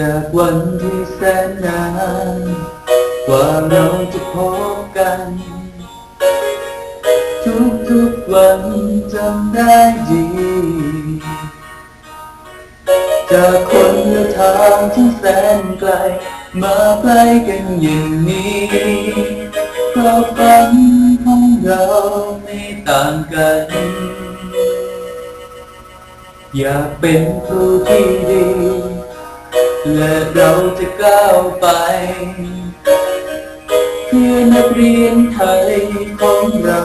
จากวันที่แสนนานกว่าเราจะพบกัน ทุกๆวันจำได้ดี จากคนละทางที่แสนไกล มาใกล้กันอย่างนี้เพราะฝันของเราไม่ต่างกัน อยากเป็นครูที่ดี และเราจะก้าวไป เพื่อนักเรียนไทยของเรา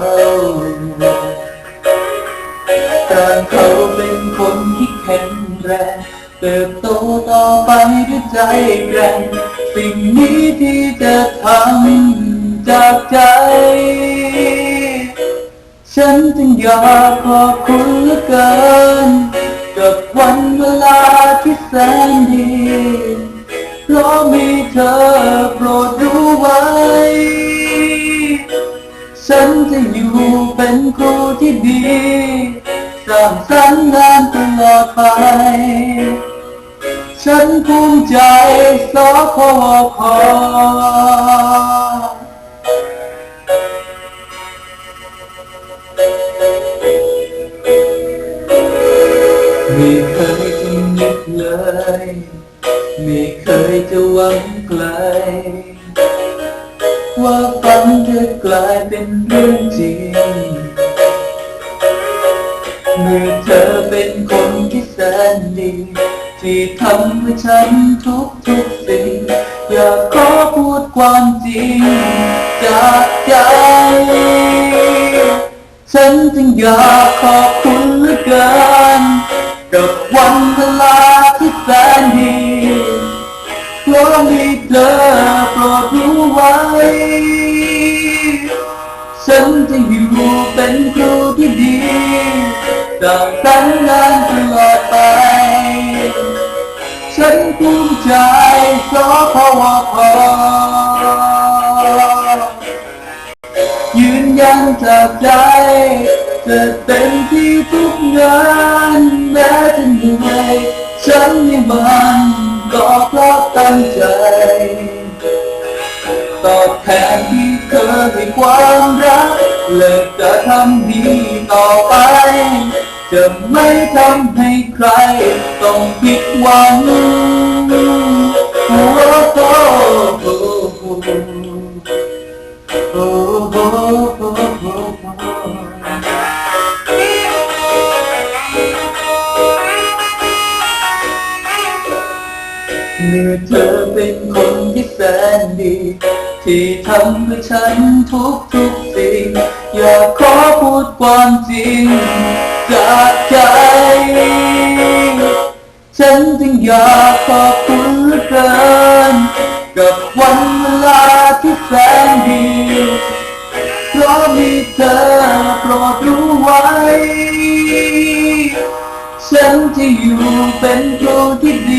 ต่างเขาเป็นคนที่แข็งแรงเติบโตต่อไปด้วยใจแกร่งสิ่งนี้ที่จะทำจากใจ ฉันจึงอยากขอบคุณเหลือเกิน กับวัน แสนดีเพราะมีเธอโปรดรู้ไว้ ฉันจะอยู่เป็นครูที่ดีสร้างสรรค์งานตลอดไป ฉันภูมิใจสอพอคอไม่เคยจะนึกเลย ไม่เคยจะหวังไกล ว่าฝันจะกลายเป็นเรื่องจริง เมื่อเธอเป็นคนที่แสนดี ที่ทำให้ฉันทุกทุกๆสิ่ง อยากขอพูดความจริง จากใจฉันจึงอยากขอบคุณเหลือเกินกับวันเวลาที่ แสนดีเพราะมีเธอโปรดรู้ไว้ ฉันจะอยู่เป็นครูที่ดีสร้างสรรค์งานตลอดไป ฉันภูมิใจสอพวพยืนยันจากใจจะเต็มที่ทุกงานแม้จะเหนื่อย ฉันยังมันก็เพราะตั้งใจตอบแทนที่เธอให้ความรักเลิกจะทำดีต่อไป จะไม่ทำให้ใครต้องผิดหวังโอ้โหโอ้โหโอ้โหโอ้โห เมื่อเธอเป็นคนที่แสนดี ที่ทำให้ฉันทุกทุกสิ่ง อยากขอพูดความจริง จากใจ ฉันจึงอยากขอบคุณเหลือเกิน กับวันเวลาที่แสนดี เพราะมีเธอโปรดรู้ไว้ ฉันจะอยู่เป็นครูที่ดี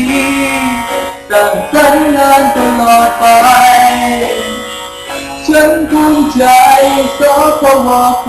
จะสัญญาณตลอดไป ฉันภูมิใจสพวพ